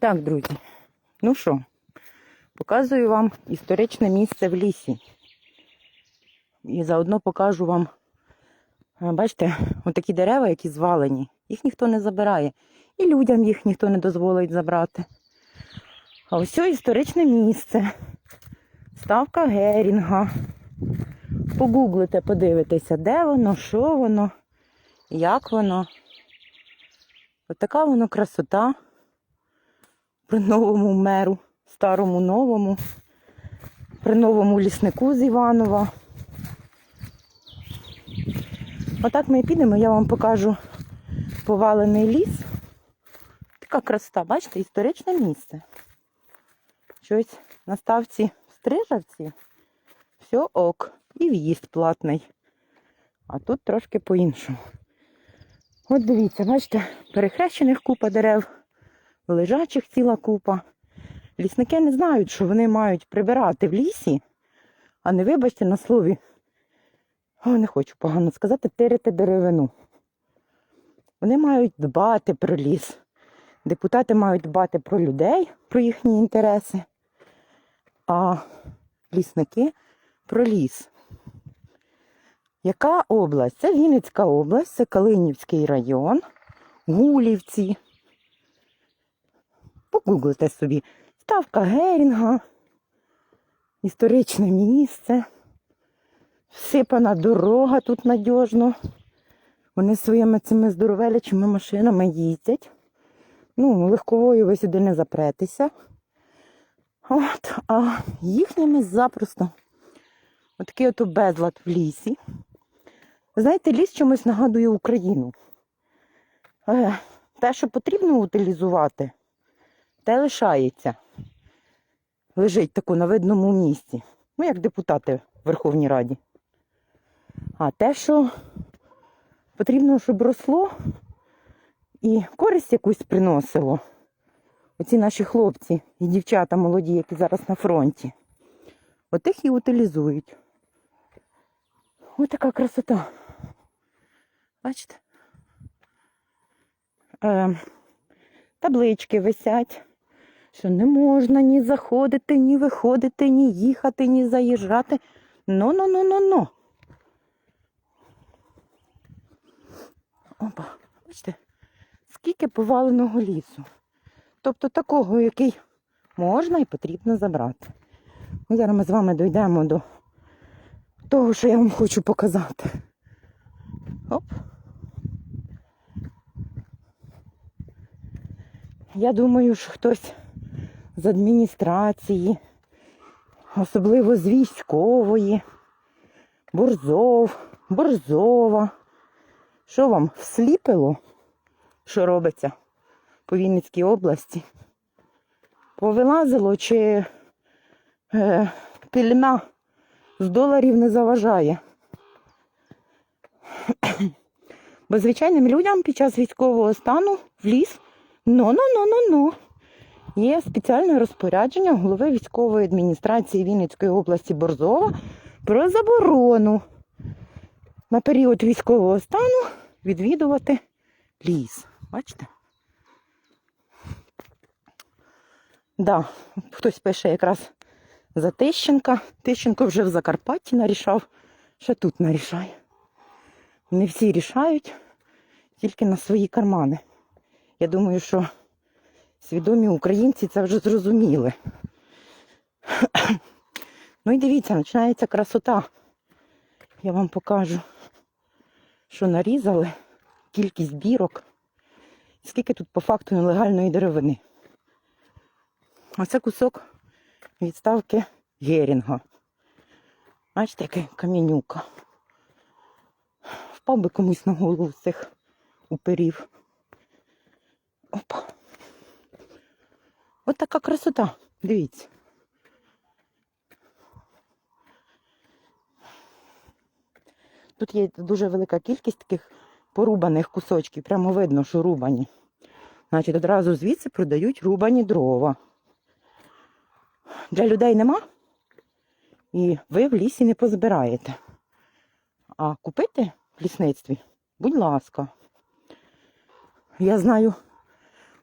Так, друзі, ну що, показую вам історичне місце в лісі. І заодно покажу вам, бачите, отакі дерева, які звалені, їх ніхто не забирає. І людям їх ніхто не дозволить забрати. А ось історичне місце. Ставка Герінга. Погуглите, подивитеся, де воно, що воно, як воно. Отака воно красота при новому меру, старому новому, при новому ліснику з Іванова. Отак ми і підемо, я вам покажу повалений ліс. Така красота, бачите, історичне місце. Щось на ставці стрижавці. Все ок. І в'їзд платний. А тут трошки по-іншому. От дивіться, бачите, перехрещених купа дерев, лежачих ціла купа. Лісники не знають, що вони мають прибирати в лісі, а не вибачте на слові. О, не хочу погано сказати, тирити деревину. Вони мають дбати про ліс. Депутати мають дбати про людей, про їхні інтереси, а лісники про ліс. Яка область? Це Вінницька область, це Калинівський район, Гулівці. Погуглите собі. Ставка Герінга, історичне місце, всипана дорога тут надіжно. Вони своїми цими здоровелячими машинами їздять. Ну, легковою ви сюди не запретеся. От, а їхніми запросто. Отакий от безлад в лісі. Знаєте, ліс чомусь нагадує Україну. Е, Те, що потрібно утилізувати, те лишається. Лежить таку на видному місці. Ну, як депутати в Верховній Раді. А те, що потрібно, щоб росло і користь якусь приносило. Оці наші хлопці і дівчата молоді, які зараз на фронті. От їх і утилізують. Ось така красота. Бачите? Е, таблички висять, що не можна ні заходити, ні виходити, ні їхати, ні заїжджати. Ну-ну-ну-ну-ну. Опа, бачите, скільки поваленого лісу. Тобто такого, який можна і потрібно забрати. Ну, зараз ми з вами дійдемо до того, що я вам хочу показати. Оп. Я думаю, що хтось з адміністрації, особливо з військової, Борзов, Борзова. Що вам всліпило, що робиться по Вінницькій області? Повилазило чи е, пільна з доларів не заважає? Бо звичайним людям під час військового стану в ліс ну-ну-ну-ну-ну. Є спеціальне розпорядження голови військової адміністрації Вінницької області Борзова про заборону на період військового стану відвідувати ліс. Бачите? Да, хтось пише якраз за Тищенка. Тищенко вже в Закарпатті нарішав, ще тут нарішає. Не всі рішають, тільки на свої кармани. Я думаю, що свідомі українці це вже зрозуміли. Ну і дивіться, починається красота. Я вам покажу, що нарізали, кількість бірок, скільки тут по факту нелегальної деревини. Оце кусок відставки Герінга. Бачите, який камінюка. Впав би комусь на голову з цих уперів. Опа. Ось така красота. Дивіться. Тут є дуже велика кількість таких порубаних кусочків. Прямо видно, що рубані. Значить, одразу звідси продають рубані дрова. Для людей нема. І ви в лісі не позбираєте. А купити в лісництві, будь ласка. Я знаю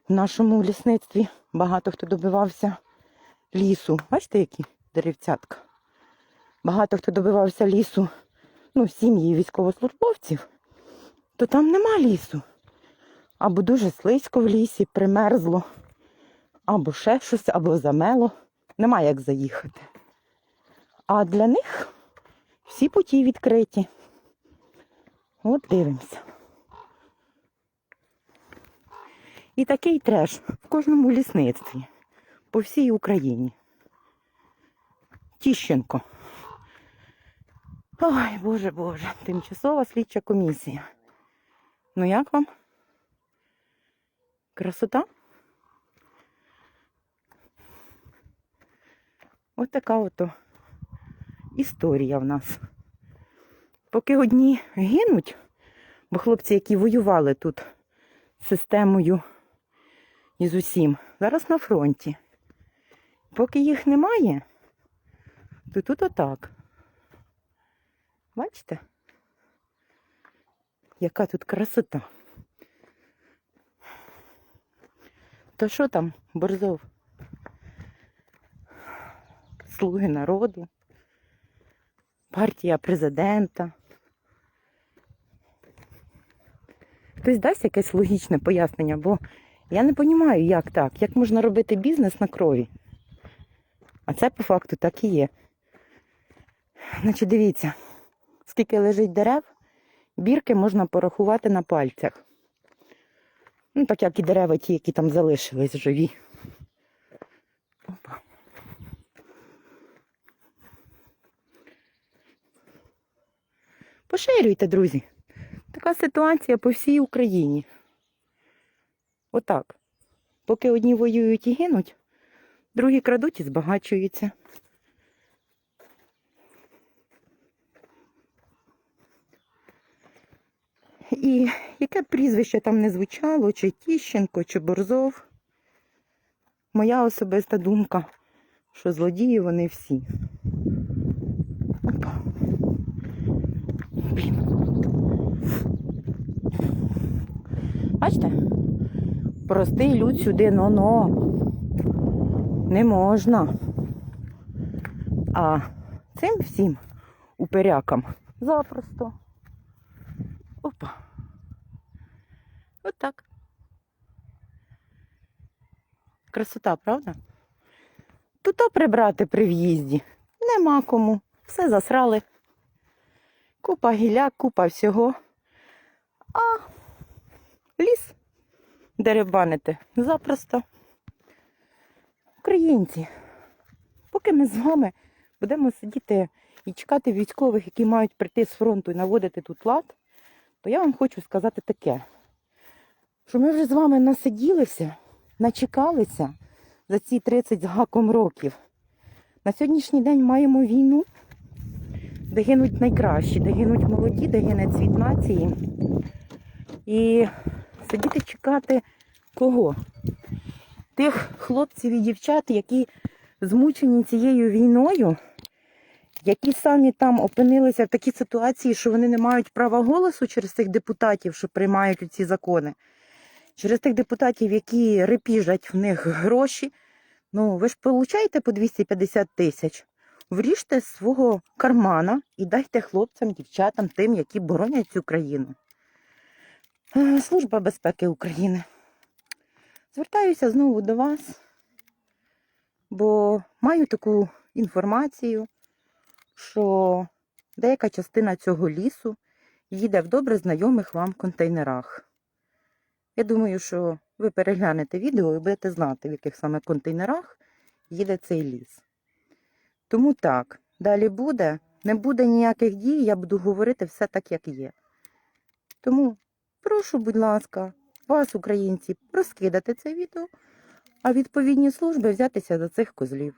в нашому лісництві багато хто добивався лісу. Бачите, які деревцятка? Багато хто добивався лісу, ну, сім'ї військовослужбовців, то там нема лісу. Або дуже слизько в лісі, примерзло, або ще щось, або замело. Нема як заїхати. А для них всі путі відкриті. От дивимося. І такий треш в кожному лісництві по всій Україні. Тіщенко. Ой, Боже Боже, тимчасова слідча комісія. Ну як вам? Красота? Ось така ото історія в нас. Поки одні гинуть, бо хлопці, які воювали тут системою і з усім, зараз на фронті. Поки їх немає, то тут отак. Бачите? Яка тут красота. То що там, Борзов? Слуги народу, партія президента. Хтось дасть якесь логічне пояснення, бо я не розумію, як так, як можна робити бізнес на крові. А це по факту так і є. Значить, дивіться, скільки лежить дерев, бірки можна порахувати на пальцях. Ну, так як і дерева ті, які там залишились живі. Опа. Поширюйте, друзі. Така ситуація по всій Україні. Отак. Поки одні воюють і гинуть, другі крадуть і збагачуються. І яке б прізвище там не звучало, чи Тіщенко, чи Борзов. Моя особиста думка, що злодії вони всі. Опа. Блін. Бачите? Простий люд сюди, но-но. Не можна. А цим всім уперякам запросто. Опа. Отак. Красота, правда? Тут прибрати при в'їзді. Нема кому. Все засрали. Купа гілля, купа всього. А деребанити запросто. Українці, поки ми з вами будемо сидіти і чекати військових, які мають прийти з фронту і наводити тут лад, то я вам хочу сказати таке, що ми вже з вами насиділися, начекалися за ці 30 з гаком років. На сьогоднішній день маємо війну, де гинуть найкращі, де гинуть молоді, де гине цвіт нації. І сидіти чекати кого? Тих хлопців і дівчат, які змучені цією війною, які самі там опинилися в такій ситуації, що вони не мають права голосу через тих депутатів, що приймають ці закони, через тих депутатів, які репіжать в них гроші. Ну, ви ж получаєте по 250 тисяч. Вріжте з свого кармана і дайте хлопцям, дівчатам, тим, які боронять цю країну. Е, Служба безпеки України. Звертаюся знову до вас, бо маю таку інформацію, що деяка частина цього лісу їде в добре знайомих вам контейнерах. Я думаю, що ви переглянете відео і будете знати, в яких саме контейнерах їде цей ліс. Тому так, далі буде, не буде ніяких дій, я буду говорити все так, як є. Тому прошу, будь ласка, вас, українці, розкидати це відео, а відповідні служби взятися за цих козлів.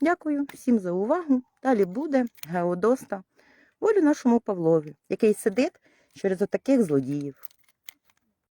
Дякую всім за увагу. Далі буде Геодоста, волю нашому Павлові, який сидить через отаких злодіїв.